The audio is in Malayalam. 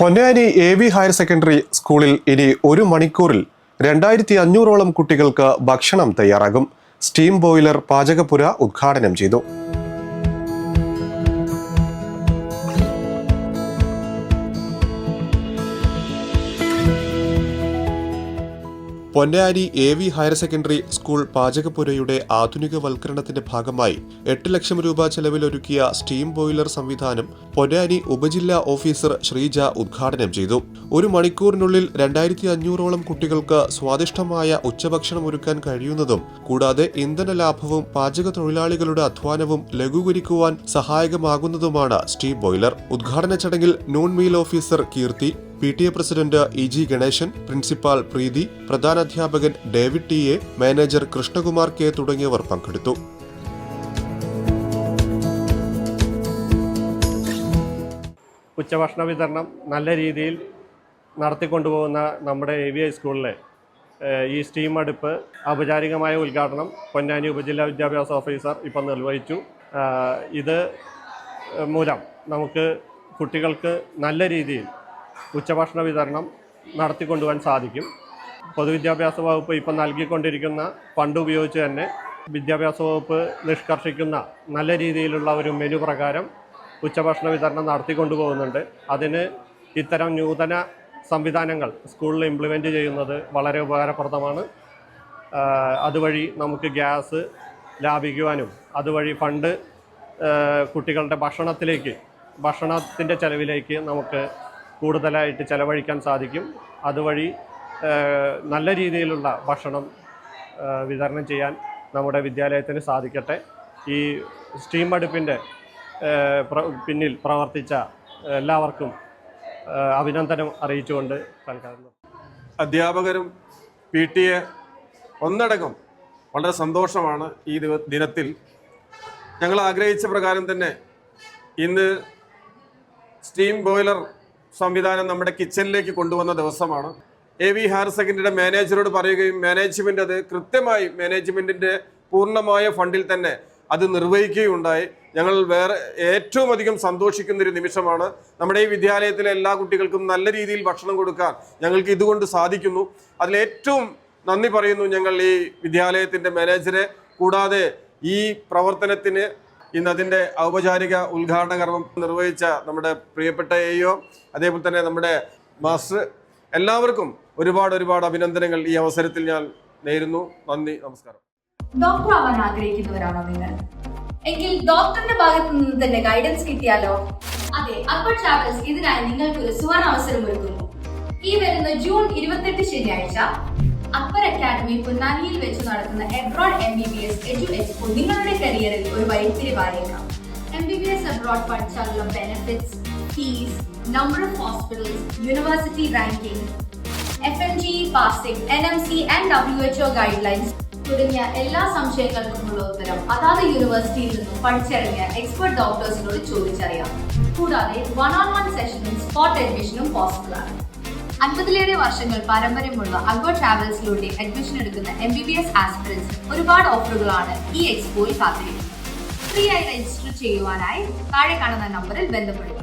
Ponnani A V higher secondary സ്കൂളിൽ ഇനി ഒരു മണിക്കൂറിൽ രണ്ടായിരത്തി അഞ്ഞൂറോളം കുട്ടികൾക്ക് ഭക്ഷണം തയ്യാറാകും. സ്റ്റീം ബോയിലർ പാചകപ്പുര ഉദ്ഘാടനം ചെയ്തു. Ponnani A V higher secondary school പാചകപ്പുരയുടെ ആധുനികവൽക്കരണത്തിന്റെ ഭാഗമായി എട്ട് ലക്ഷം രൂപ ചെലവിലൊരുക്കിയ സ്റ്റീം ബോയിലർ സംവിധാനം പൊന്നാനി ഉപജില്ലാ ഓഫീസർ ശ്രീജ ഉദ്ഘാടനം ചെയ്തു. ഒരു മണിക്കൂറിനുള്ളിൽ രണ്ടായിരത്തി അഞ്ഞൂറോളം കുട്ടികൾക്ക് സ്വാദിഷ്ടമായ ഉച്ചഭക്ഷണം ഒരുക്കാൻ കഴിയുന്നതും കൂടാതെ ഇന്ധന ലാഭവും പാചക തൊഴിലാളികളുടെ അധ്വാനവും ലഘൂകരിക്കുവാൻ സഹായകമാകുന്നതുമാണ് സ്റ്റീം ബോയിലർ. ഉദ്ഘാടന ചടങ്ങിൽ noon meal officer Keerthi P T A president E G Ganeshan principal Preethi പ്രധാനാധ്യാപകൻ David T A manager Krishnakumar K തുടങ്ങിയവർ പങ്കെടുത്തു. ഉച്ചഭക്ഷണ വിതരണം നല്ല രീതിയിൽ നടത്തിക്കൊണ്ടുപോകുന്ന നമ്മുടെ എ വി ഐ സ്കൂളിലെ ഈ സ്റ്റീം അടുപ്പ് ഔപചാരികമായ ഉദ്ഘാടനം പൊന്നാനി ഉപജില്ലാ വിദ്യാഭ്യാസ ഓഫീസർ ഇപ്പം നിർവഹിച്ചു. ഇത് മൂലം നമുക്ക് കുട്ടികൾക്ക് നല്ല രീതിയിൽ ഉച്ചഭക്ഷണ വിതരണം നടത്തിക്കൊണ്ടുപോകാൻ സാധിക്കും. പൊതുവിദ്യാഭ്യാസ വകുപ്പ് ഇപ്പം നൽകിക്കൊണ്ടിരിക്കുന്ന ഫണ്ട് ഉപയോഗിച്ച് തന്നെ വിദ്യാഭ്യാസ വകുപ്പ് നിഷ്കർഷിക്കുന്ന നല്ല രീതിയിലുള്ള ഒരു മെനു പ്രകാരം ഉച്ചഭക്ഷണ വിതരണം നടത്തിക്കൊണ്ടുപോകുന്നുണ്ട്. അതിന് ഇത്തരം നൂതന സംവിധാനങ്ങൾ സ്കൂളിൽ ഇംപ്ലിമെന്റ് ചെയ്യുന്നത് വളരെ ഉപകാരപ്രദമാണ്. അതുവഴി നമുക്ക് ഗ്യാസ് ലാഭിക്കുവാനും അതുവഴി ഫണ്ട് കുട്ടികളുടെ ഭക്ഷണത്തിലേക്ക് ഭക്ഷണത്തിന്റെ ചെലവിലേക്ക് നമുക്ക് കൂടുതലായിട്ട് ചിലവഴിക്കാൻ സാധിക്കും. അതുവഴി നല്ല രീതിയിലുള്ള ഭക്ഷണം വിതരണം ചെയ്യാൻ നമ്മുടെ വിദ്യാലയത്തിന് സാധിക്കട്ടെ. ഈ സ്റ്റീം അടുപ്പിന്റെ പിന്നിൽ പ്രവർത്തിച്ച എല്ലാവർക്കും അഭിനന്ദനം അറിയിച്ചുകൊണ്ട് തൽക്കാലം. അധ്യാപകരും പി ടി എ ഒന്നടങ്കം വളരെ സന്തോഷമാണ് ഈ ദിനത്തിൽ. ഞങ്ങൾ ആഗ്രഹിച്ച പ്രകാരം തന്നെ ഇന്ന് സ്റ്റീം ബോയിലർ സംവിധാനം നമ്മുടെ കിച്ചണിലേക്ക് കൊണ്ടുവന്ന ദിവസമാണ്. എ വി ഹയർ സെക്കൻഡറിയുടെ മാനേജറോട് പറയുകയും മാനേജ്മെന്റ് അത് കൃത്യമായി മാനേജ്മെന്റിന്റെ പൂർണമായ ഫണ്ടിൽ തന്നെ അത് നിർവഹിക്കുകയുണ്ടായി. ഞങ്ങൾ വേറെ ഏറ്റവും അധികം സന്തോഷിക്കുന്ന ഒരു നിമിഷമാണ്. നമ്മുടെ ഈ വിദ്യാലയത്തിലെ എല്ലാ കുട്ടികൾക്കും നല്ല രീതിയിൽ ഭക്ഷണം കൊടുക്കാൻ ഞങ്ങൾക്ക് ഇതുകൊണ്ട് സാധിക്കുന്നു. അതിലേറ്റവും നന്ദി പറയുന്നു ഞങ്ങൾ ഈ വിദ്യാലയത്തിന്റെ മാനേജരെ കൂടാതെ ഈ പ്രവർത്തനത്തിന് ഇന്ന് അതിന്റെ ഔപചാരിക ഉദ്ഘാടന കർമ്മം നിർവഹിച്ച നമ്മുടെ പ്രിയപ്പെട്ട എയോ അതേപോലെ തന്നെ നമ്മുടെ മാസ്റ്റർ എല്ലാവർക്കും ഒരുപാട് ഒരുപാട് അഭിനന്ദനങ്ങൾ ഈ അവസരത്തിൽ ഞാൻ നേരുന്നു. നന്ദി നമസ്കാരം. ഡോക്ടർ ആവാൻ ആഗ്രഹിക്കുന്നവരാണോ നിങ്ങൾ? എങ്കിൽ ഡോക്ടറിന്റെ ഭാഗത്തു നിന്ന് തന്നെ ഗൈഡൻസ് കിട്ടിയാലോ? അതെ അക്ബർ ട്രാവൽസ് ഇതിനായി നിങ്ങൾക്ക് ഒരു സുവർണ അവസരം ഒരുക്കുന്നു. ഈ വരുന്ന ജൂൺ ഇരുപത്തെട്ട് ശനിയാഴ്ച അക്ബർ അക്കാദമി പൊന്നാനിയിൽ വെച്ച് നടത്തുന്ന abroad M B B S edu നിങ്ങളുടെ കരിയറിൽ ഒരു വഴിത്തിരിവായേക്കാം M B B S abroad പഠിച്ചാലുള്ള benefits fees number of hospitals university ranking F M G passing N M C and W H O guidelines തുടങ്ങിയ എല്ലാ സംശയങ്ങൾക്കുമുള്ള ഉത്തരം അതാത് യൂണിവേഴ്സിറ്റിയിൽ നിന്നും പഠിച്ചിറങ്ങിയ എക്സ്പെർട്ട് ഡോക്ടേഴ്സിനോട് ചോദിച്ചറിയാം. കൂടാതെ വൺ ഓൺ വൺ സെഷനും സ്പോട്ട് അഡ്മിഷനും പോസിബിൾ ആണ്. അൻപതിലേറെ വർഷങ്ങൾ പാരമ്പര്യമുള്ള അൽഗോ ട്രാവൽസിലൂടെ അഡ്മിഷൻ എടുക്കുന്ന M B B S aspirants ഒരുപാട് ഓഫറുകളാണ് ഈ എക്സ്പോയിൽ കാത്തിരിക്കുന്നത്. ഫ്രീ ആയി രജിസ്റ്റർ ചെയ്യുവാനായി താഴെ കാണുന്ന നമ്പറിൽ ബന്ധപ്പെടുക.